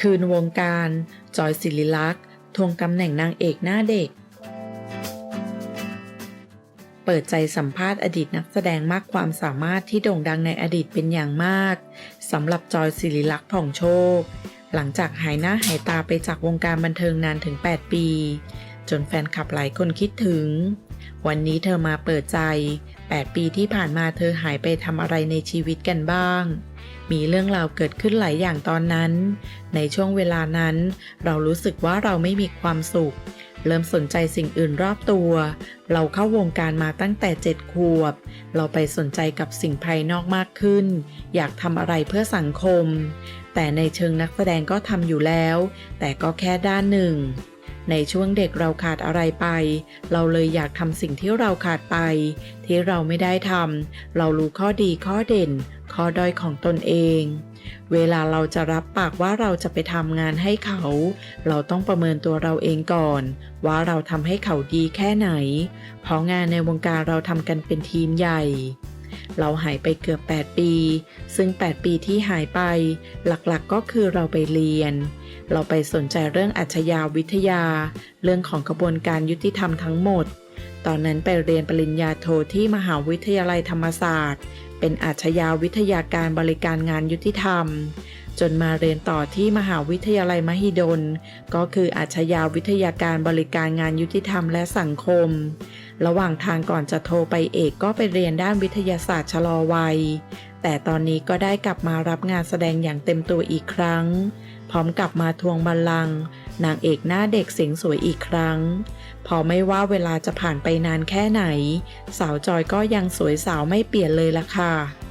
คืนวงการ จอยศิริลักษ์ทวงตำแหน่งนางเอกหน้าเด็ก เปิดใจสัมภาษณ์อดีตนักแสดงมากความสามารถที่โด่งดังในอดีตเป็นอย่างมากสำหรับจอยศิริลักษ์ผ่องโชค หลังจากหายหน้าหายตาไปจากวงการบันเทิงนานถึง 8 ปี จนแฟนคลับหลายคนคิดถึง วันนี้เธอมาเปิดใจ 8 ปีที่ผ่านมาเธอหายไปทำอะไรในชีวิตกันบ้าง มีเรื่องราวเกิดขึ้นหลายอย่างตอนนั้น ในช่วงเวลานั้น เรารู้สึกว่าเราไม่มีความสุข เริ่มสนใจสิ่งอื่นรอบตัว เราเข้าวงการมาตั้งแต่เจ็ดขวบ เราไปสนใจกับสิ่งภายนอกมากขึ้น อยากทำอะไรเพื่อสังคม แต่ในเชิงนักแสดงก็ทำอยู่แล้ว แต่ก็แค่ด้านหนึ่ง ในช่วงเด็กเราขาดอะไรไป เราเลยอยากทำสิ่งที่เราขาดไป ที่เราไม่ได้ทำเรารู้ข้อดีข้อเด่น ข้อด้อยของตนเอง เวลาเราจะรับปากว่าเราจะไปทำงานให้เขา เราต้องประเมินตัวเราเองก่อน ว่าเราทำให้เขาดีแค่ไหน เพราะงานในวงการเราทำกันเป็นทีมใหญ่ เราหายไปเกือบ 8 ปี ซึ่ง 8 ปีที่หายไป หลักๆก็คือเราไปเรียน เราไปสนใจเรื่องอัจฉริยวิทยา เรื่องของกระบวนการยุติธรรมทั้งหมด ตอนนั้นไปเรียนปริญญาโทที่มหาวิทยาลัยธรรมศาสตร์ เป็นอาชญาวิทยาการบริการงานยุติธรรม จนมาเรียนต่อที่มหาวิทยาลัยมหิดล ก็คืออาชญาวิทยาการบริการงานยุติธรรมและสังคม ระหว่างทางก่อนจะโทรไปเอกก็ไปเรียนด้านวิทยาศาสตร์ชะลอวัย แต่ตอนนี้ก็ได้กลับมารับงานแสดงอย่างเต็มตัวอีกครั้ง พร้อมกลับมาทวงบัลลังก์นางเอกหน้าเด็กเสียงสวยอีกครั้ง พอไม่ว่าเวลาจะผ่านไปนานแค่ไหน สาวจอยก็ยังสวยสาวไม่เปลี่ยนเลยล่ะค่ะ